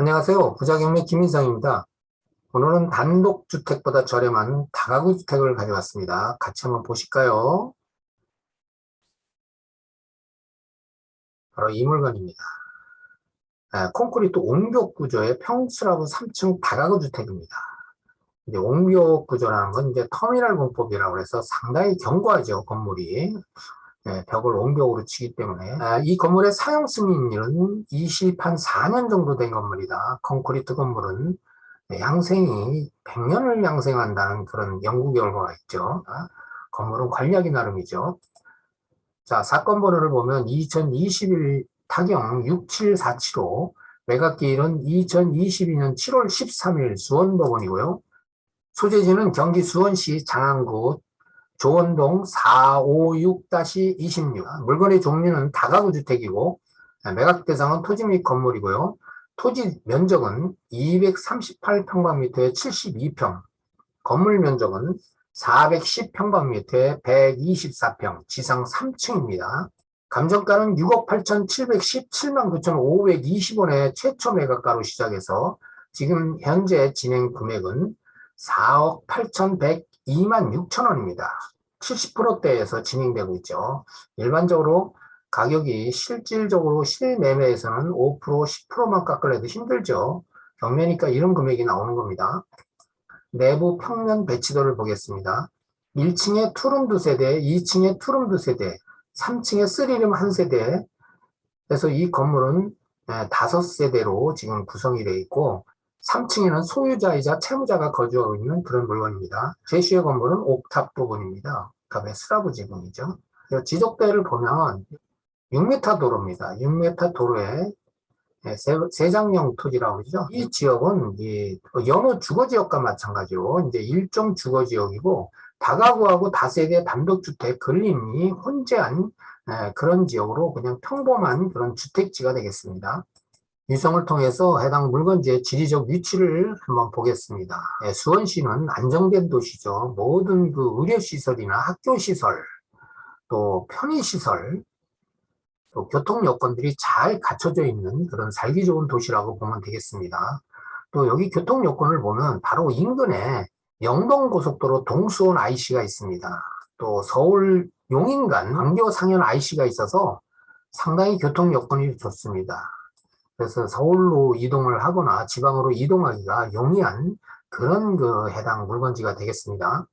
안녕하세요. 부자경매 김인성입니다. 오늘은 단독주택보다 저렴한 다가구 주택을 가져왔습니다. 같이 한번 보실까요? 바로 이 물건입니다. 아, 콘크리트 옹벽 구조의 평수라브 3층 다가구 주택입니다. 이제 옹벽 구조라는 건 이제 터미널 공법이라고 해서 상당히 견고하죠, 건물이. 네, 벽을 옹벽으로 치기 때문에 아, 이 건물의 사용 승인일은 20한 4년 정도 된 건물이다. 콘크리트 건물은 양생이 100년을 양생한다는 그런 연구 결과가 있죠. 아, 건물은 관리하기 나름이죠. 자, 사건 번호를 보면 2021 타경 67475 매각기일은 2022년 7월 13일 수원법원이고요. 소재지는 경기 수원시 장안구 조원동 456-26 물건의 종류는 다가구 주택이고 아, 매각 대상은 토지 및 건물이고요. 토지 면적은 238평방미터에 72평, 건물 면적은 410평방미터에 124평, 지상 3층입니다. 감정가는 6억 8,717만 9,520원에 최초 매각가로 시작해서 지금 현재 진행 금액은 4억 8,100 26,000원입니다. 70%대에서 진행되고 있죠. 일반적으로 가격이 실질적으로 실매매에서는 5% 10%만 깎으려도 힘들죠. 경매니까 이런 금액이 나오는 겁니다. 내부 평면 배치도를 보겠습니다. 1층에 투룸 두세대 2층에 투룸 두세대 3층에 쓰리룸 한세대 그래서 이 건물은 예, 다섯 세대로 지금 구성이 되어 있고 3층에는 소유자이자 채무자가 거주하고 있는 그런 물건입니다. 제시의 건물은 옥탑 부분입니다. 옥탑의 슬라브 지붕이죠. 지적대를 보면 6m 도로입니다. 6m 도로에 세장형 토지라고 그러죠. 이 지역은 이 연호 주거지역과 마찬가지로 이제 일종 주거지역이고 다가구하고 다세대 단독주택 근린이 혼재한 그런 지역으로 그냥 평범한 그런 주택지가 되겠습니다. 유성을 통해서 해당 물건지의 지리적 위치를 한번 보겠습니다. 네, 수원시는 안정된 도시죠. 모든 그 의료시설이나 학교시설, 또 편의시설, 또 교통 여건들이 잘 갖춰져 있는 그런 살기 좋은 도시라고 보면 되겠습니다. 또 여기 교통 여건을 보면 바로 인근에 영동고속도로 동수원 IC가 있습니다. 또 서울 용인간 광교 상현 IC가 있어서 상당히 교통 여건이 좋습니다. 그래서 서울로 이동을 하거나 지방으로 이동하기가 용이한 그런 그 해당 물건지가 되겠습니다.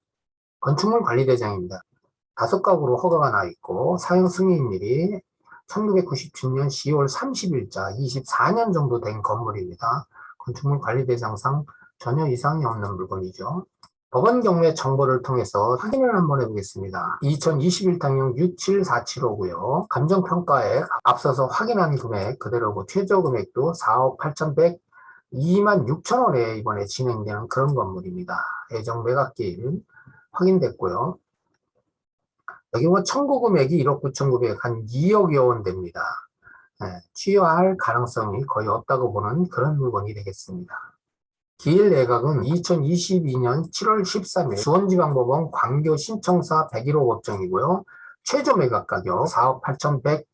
건축물 관리대장입니다. 다섯 가구로 허가가 나 있고 사용 승인일이 1997년 10월 30일자 24년 정도 된 건물입니다. 건축물 관리대장상 전혀 이상이 없는 물건이죠. 법원 경매 정보를 통해서 확인을 한번 해보겠습니다. 2021당용 67475고요. 감정평가액 앞서서 확인한 금액 그대로고 최저 금액도 4억 8,100 2만 6천 원에 이번에 진행되는 그런 건물입니다. 예정 매각기일 확인됐고요. 여기 뭐 청구 금액이 1억 9,900, 한 2억여 원 됩니다. 네, 취하할 가능성이 거의 없다고 보는 그런 물건이 되겠습니다. 기일 내각은 2022년 7월 13일 수원지방법원 광교 신청사 101호 법정이고요. 최저 매각 가격 4억 8,100,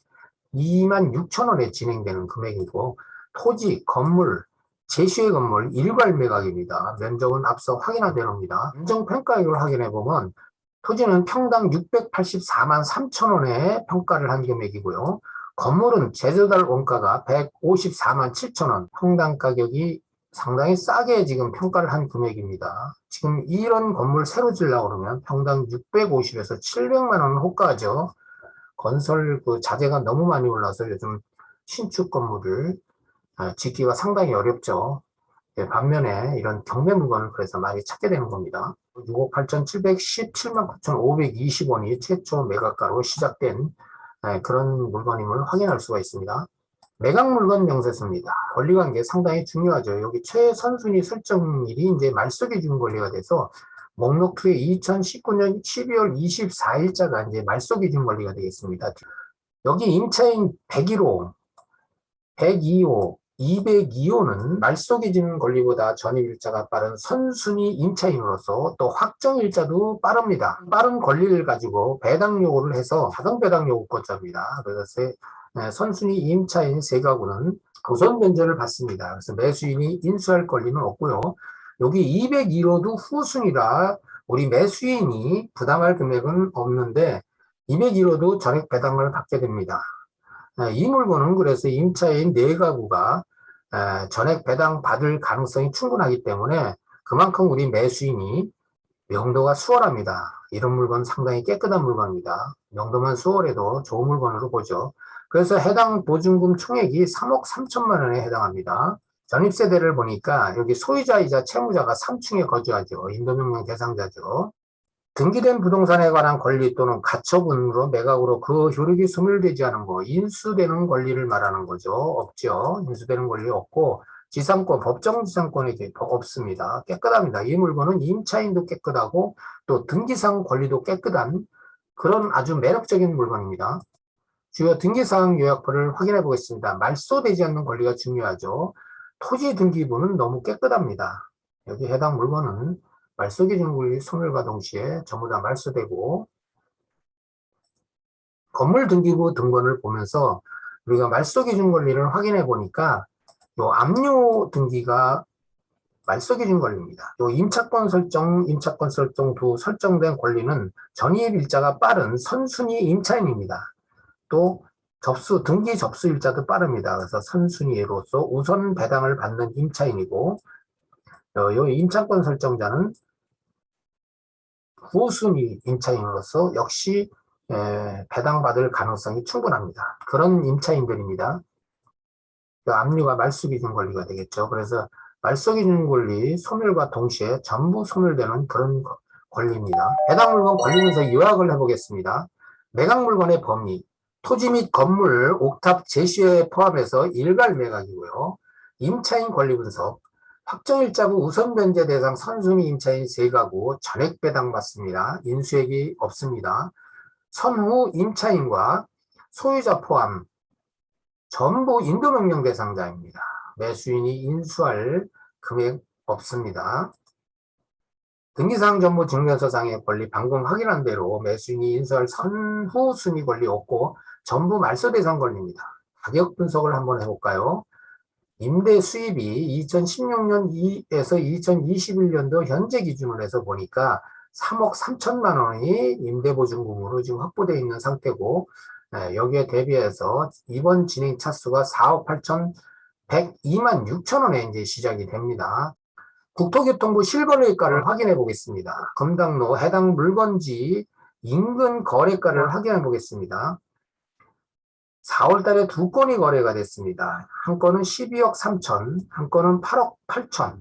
2만 6천 원에 진행되는 금액이고 토지, 건물, 제시의 건물 일괄 매각입니다. 면적은 앞서 확인한 대로입니다. 인정평가액을 확인해 보면 토지는 평당 684만 3천 원에 평가를 한 금액이고요. 건물은 제조달 원가가 154만 7천 원, 평당 가격이 상당히 싸게 지금 평가를 한 금액입니다. 지금 이런 건물 새로 지려고 그러면 평당 650에서 700만 원 호가죠. 건설 그 자재가 너무 많이 올라서 요즘 신축 건물을 아, 짓기가 상당히 어렵죠. 예, 반면에 이런 경매 물건을 그래서 많이 찾게 되는 겁니다. 6억 8,717만 9,520원이 최초 매각가로 시작된 예, 그런 물건임을 확인할 수가 있습니다. 매각 물건 명세서입니다. 권리관계 상당히 중요하죠. 여기 최선순위 설정일이 이제 말소 기준 권리가 돼서 목록2에 2019년 12월 24일자가 이제 말소 기준 권리가 되겠습니다. 여기 임차인 101호, 102호, 202호는 말소 기준 권리보다 전입일자가 빠른 선순위 임차인으로서 또 확정일자도 빠릅니다. 빠른 권리를 가지고 배당 요구를 해서 자동 배당 요구권자입니다. 그래서 네, 선순위 임차인 세 가구는 우선 변제를 받습니다. 그래서 매수인이 인수할 권리는 없고요. 여기 202호도 후순위라 우리 매수인이 부담할 금액은 없는데 201호도 전액 배당을 받게 됩니다. 아, 이 물건은 그래서 임차인 4가구가 아, 전액 배당 받을 가능성이 충분하기 때문에 그만큼 우리 매수인이 명도가 수월합니다. 이런 물건 상당히 깨끗한 물건입니다. 명도만 수월해도 좋은 물건으로 보죠. 그래서 해당 보증금 총액이 3억 3천만 원에 해당합니다. 전입세대를 보니까 여기 소유자이자 채무자가 3층에 거주하죠. 인도명령 대상자죠. 등기된 부동산에 관한 권리 또는 가처분으로 매각으로 그 효력이 소멸되지 않은 거, 인수되는 권리를 말하는 거죠. 없죠. 인수되는 권리 없고 지상권, 법정 지상권이 없습니다. 깨끗합니다. 이 물건은 임차인도 깨끗하고 또 등기상 권리도 깨끗한 그런 아주 매력적인 물건입니다. 주요 등기사항 요약표를 확인해 보겠습니다. 말소되지 않는 권리가 중요하죠. 토지 등기부는 너무 깨끗합니다. 여기 해당 물건은 말소 기준 권리 소멸과 동시에 전부 다 말소되고 건물 등기부 등본을 보면서 우리가 말소 기준 권리를 확인해 보니까 요 압류 등기가 말소 기준 권리입니다. 요 임차권 설정, 임차권 설정 두 설정된 권리는 전입 일자가 빠른 선순위 임차인입니다. 또 접수, 등기 접수 일자도 빠릅니다. 그래서 선순위로서 우선 배당을 받는 임차인이고, 어, 요 임차권 설정자는 후순위 임차인으로서 역시 에, 배당받을 가능성이 충분합니다. 그런 임차인들입니다. 그 압류가 말소기준 권리가 되겠죠. 그래서 말소기준 권리 소멸과 동시에 전부 소멸되는 그런 권리입니다. 해당 물건 권리면서 요약을 해보겠습니다. 매각 물건의 범위, 토지 및 건물 옥탑 제시에 포함해서 일괄 매각이고요. 임차인 권리 분석, 확정일자구 우선 변제 대상 선순위 임차인 세가구 전액 배당 받습니다. 인수액이 없습니다. 선후 임차인과 소유자 포함 전부 인도명령 대상자입니다. 매수인이 인수할 금액 없습니다. 등기사항 전부 증명서상의 권리 방금 확인한 대로 매수인이 인수할 선후 순위 권리 없고 전부 말소 대상 권리입니다. 가격 분석을 한번 해볼까요? 임대 수입이 2016년 2에서 2021년도 현재 기준으로 해서 보니까 3억 3천만 원이 임대보증금으로 지금 확보되어 있는 상태고 네, 여기에 대비해서 이번 진행 차수가 4억 8천 102만 6천 원에 이제 시작이 됩니다. 국토교통부 실거래가를 확인해 보겠습니다. 검당로 해당 물건지 인근 거래가를 확인해 보겠습니다. 4월 달에 두 건이 거래가 됐습니다. 한 건은 12억 3천, 한 건은 8억 8천.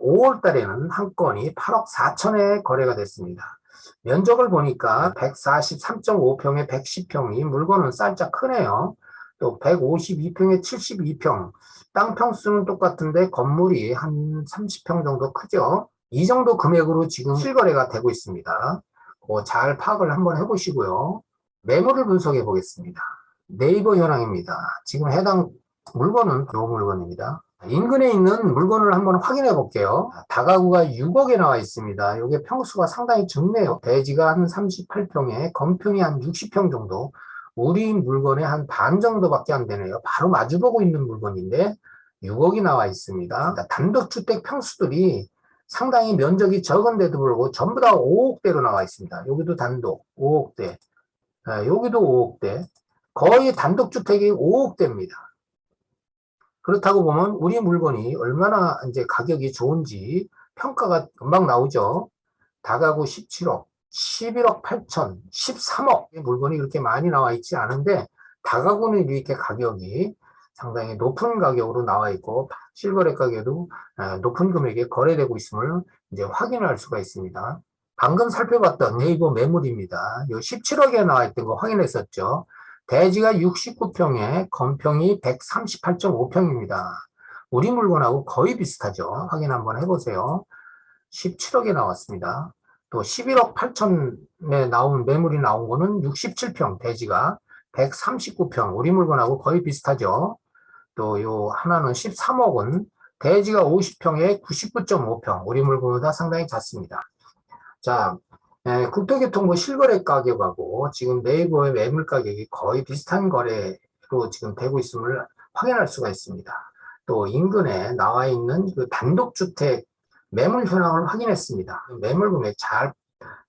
5월 달에는 한 건이 8억 4천에 거래가 됐습니다. 면적을 보니까 143.5평에 110평이 물건은 살짝 크네요. 또 152평에 72평. 땅 평수는 똑같은데 건물이 한 30평 정도 크죠. 이 정도 금액으로 지금 실거래가 되고 있습니다. 어, 잘 파악을 한번 해보시고요. 매물을 분석해 보겠습니다. 네이버 현황입니다. 지금 해당 물건은 요 물건입니다. 인근에 있는 물건을 한번 확인해 볼게요. 다가구가 6억에 나와 있습니다. 이게 평수가 상당히 적네요. 대지가 한 38평에 건평이 한 60평 정도. 우리 물건의 한 반 정도밖에 안 되네요. 바로 마주보고 있는 물건인데 6억이 나와 있습니다. 단독주택 평수들이 상당히 면적이 적은데도 불구하고 전부 다 5억대로 나와 있습니다. 여기도 단독 5억대, 여기도 5억대, 거의 단독주택이 5억대입니다. 그렇다고 보면 우리 물건이 얼마나 이제 가격이 좋은지 평가가 금방 나오죠. 다가구 17억, 11억 8천, 13억 물건이 그렇게 많이 나와 있지 않은데 다가구는 이렇게 가격이 상당히 높은 가격으로 나와 있고 실거래 가격도 아, 높은 금액에 거래되고 있음을 이제 확인할 수가 있습니다. 방금 살펴봤던 네이버 매물입니다. 요 17억에 나와 있던 거 확인했었죠. 대지가 69평에 건평이 138.5평입니다. 우리 물건하고 거의 비슷하죠. 확인 한번 해보세요. 17억에 나왔습니다. 또 11억 8천에 나온 매물이 나온 거는 67평 대지가 139평 우리 물건하고 거의 비슷하죠. 또 요 하나는 13억은 대지가 50평에 99.5평 우리 물건보다 상당히 작습니다. 자, 예, 국토교통 부 실거래 가격하고 지금 네이버의 매물 가격이 거의 비슷한 거래로 지금 되고 있음을 확인할 수가 있습니다. 또 인근에 나와 있는 그 단독주택 매물 현황을 확인했습니다. 매물 금액 잘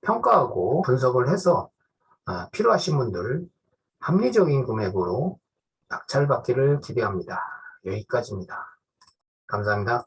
평가하고 분석을 해서 아, 필요하신 분들 합리적인 금액으로 낙찰받기를 기대합니다. 여기까지입니다. 감사합니다.